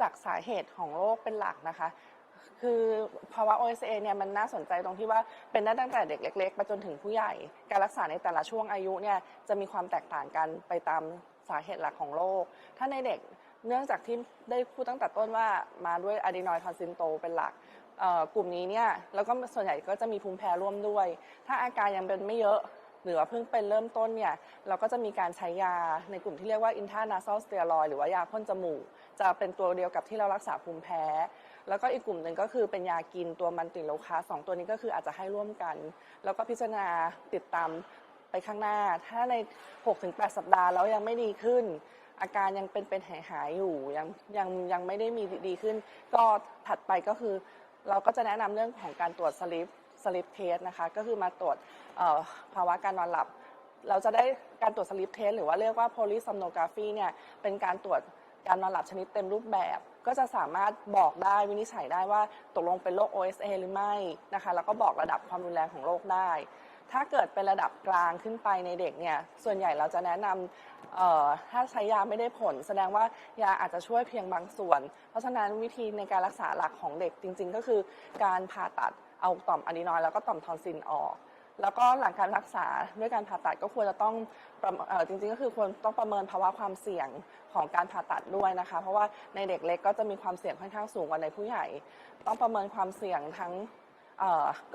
จากสาเหตุของโรคเป็นหลักนะคะ คือภาวะ OSA เนี่ยมันน่าสนใจตรงที่ว่าเป็นได้ตั้งแต่เด็กเล็กๆไปจนถึงผู้ใหญ่ การรักษาในแต่ละช่วงอายุเนี่ยจะมีความแตกต่างกันไปตามสาเหตุหลักของโรค ถ้าในเด็กเนื่องจากที่ได้พูดตั้งแต่ต้นว่ามาด้วยอะดีนอยทอนซินโตเป็นหลักกลุ่มนี้เนี่ยแล้วก็ส่วนใหญ่ก็จะมีภูมิแพ้ร่วมด้วย ถ้าอาการยังเป็นไม่เยอะ หรือว่าเพิ่งเป็นเริ่มต้นเนี่ยเราก็จะมีการใช้ยาในกลุ่มที่เรียกว่า intranasal steroid หรือว่ายาพ่นจมูก จะเป็นตัวเดียวกับที่เรารักษาภูมิแพ้ แล้วก็อีกกลุ่มหนึ่งก็คือเป็นยากินตัวมันติโลคาสองตัวนี้ก็คืออาจจะให้ร่วมกัน แล้วก็พิจารณาติดตามไปข้างหน้า ถ้าใน 6-8 สัปดาห์แล้วยังไม่ดีขึ้น อาการยังเป็นเป็นหายหายอยู่ยังยังยังไม่ได้มีดีขึ้น ก็ถัดไปก็คือ เราก็จะแนะนำเรื่องของการตรวจสลิป สลิปเทสนะคะ ก็คือมาตรวจภาวะการนอนหลับ เราจะได้การตรวจสลิปเทสหรือว่าเรียกว่าโพลิซัมโนการฟี่เนี่ยเป็นการตรวจการนอนหลับชนิดเต็มรูปแบบ ก็จะสามารถบอกได้วินิจฉัยได้ว่าตกลงเป็นโรค OSA หรือไม่นะคะ แล้วก็บอกระดับความรุนแรงของโรคได้ ถ้าเกิดเป็นระดับกลางขึ้นไปในเด็กเนี่ย ส่วนใหญ่เราจะแนะนำถ้าใช้ยาไม่ได้ผล แสดงว่ายาอาจจะช่วยเพียงบางส่วน เพราะฉะนั้นวิธีในการรักษาหลักของเด็กจริง ๆ ก็คือการผ่าตัดเอาต่อมอะดีนอยแล้วก็ต่อมทอนซิลออก แล้วก็หลังการรักษาด้วยการผ่าตัดก็ควรจะต้องออจริงๆ ก็คือควรต้องประเมินภาวะความเสี่ยงของการผ่าตัดด้วยนะคะ เพราะว่าในเด็กเล็กก็จะมีความเสี่ยงค่อนข้างสูงกว่าในผู้ใหญ่ ต้องประเมินความเสี่ยงทั้ง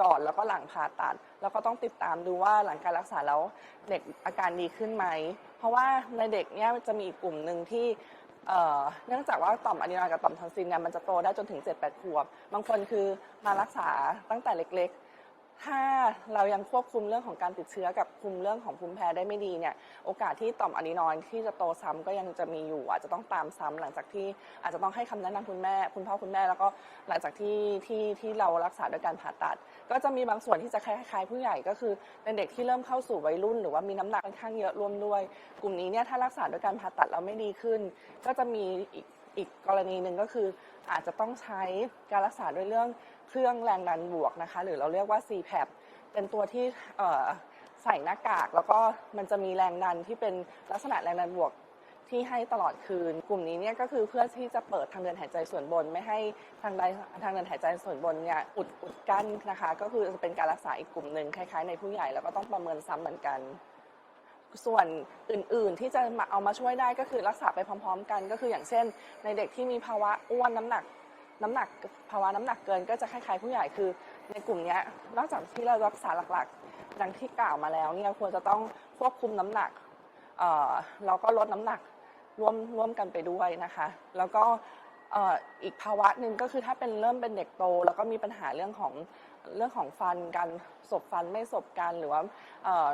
ก่อนแล้วก็หลังผ่าตัด แล้วก็ต้องติดตามดูว่าหลังการรักษาแล้วเด็กอาการดีขึ้นไหม เพราะว่าในเด็กเนี่ยจะมีอีกกลุ่มหนึ่งที่เนื่องจากว่าต่อมอะดรีนาลกับต่อมทอนซิลเนี่ยมันจะโตได้จนถึง7-8ขวบ บางคนคือมารักษาตั้งแต่เล็กๆ ถ้าเรายังควบคุมเรื่องของการติดเชื้อกับคุมเรื่องของภูมิแพ้ได้ไม่ดีเนี่ยโอกาสที่ต่อมอะดรีนอยที่จะโตซ้ำก็ยังจะมีอยู่ อาจจะต้องตามซ้ำหลังจากที่อาจจะต้องให้คำแนะนำคุณแม่ คุณพ่อคุณแม่แล้วก็หลังจากที่ที่ที่เรารักษาด้วยการผ่าตัด ก็จะมีบางส่วนที่จะคล้ายๆ ผู้ใหญ่ก็คือเป็นเด็กที่เริ่มเข้าสู่วัยรุ่น หรือว่ามีน้ำหนักค่อนข้างเยอะร่วมด้วย กลุ่มนี้เนี่ยถ้ารักษาด้วยการผ่าตัดแล้วไม่ดีขึ้น ก็จะมีอีก อีกกรณีหนึ่งก็คืออาจจะต้องใช้การรักษาด้วยเรื่องเครื่องแรงดันบวกนะคะ หรือเราเรียกว่า CPAP เป็นตัวที่ใส่หน้ากาก แล้วก็มันจะมีแรงดันที่เป็นลักษณะแรงดันบวกที่ให้ตลอดคืน กลุ่มนี้เนี่ยก็คือเพื่อที่จะเปิดทางเดินหายใจส่วนบน ไม่ให้ทางใดทางเดินหายใจส่วนบนเนี่ยอุดอุดกั้นนะคะ ก็คือจะเป็นการรักษาอีกกลุ่มหนึ่งคล้ายๆในผู้ใหญ่แล้วก็ต้องประเมินซ้ำเหมือนกัน ส่วนอื่นๆ ที่จะมาเอามาช่วยได้ก็คือรักษาไปพร้อม ๆ กัน ก็คืออย่างเช่น ในเด็กที่มีภาวะอ้วนน้ำหนักน้ำหนักภาวะน้ำหนักเกินก็จะคล้ายๆผู้ใหญ่คือ ในกลุ่มนี้นอกจากที่เรารักษาหลักๆดังที่กล่าวมาแล้วเนี่ยควรจะต้องควบคุมน้ำหนักเอ่อแล้วก็ลดน้ำหนักร่วมร่วมกันไปด้วยนะคะ แล้วก็อีกภาวะหนึ่งก็คือถ้าเป็นเริ่มเป็นเด็กโต แล้วก็มีปัญหาเรื่องของเรื่องของฟันการสบฟันไม่สบกันหรือว่า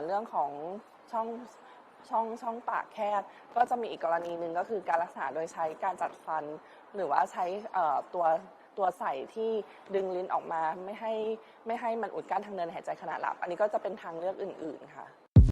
เรื่องของ ช่องช่องช่องปากแคบก็จะมีอีกกรณีหนึ่งก็คือการรักษาโดยใช้การจัดฟัน หรือว่าใช้ตัวตัวใส่ที่ดึงลิ้นออกมาไม่ให้ไม่ให้มันอุดกั้นทางเดินหายใจขณะหลับ อันนี้ก็จะเป็นทางเลือกอื่น ๆ ค่ะ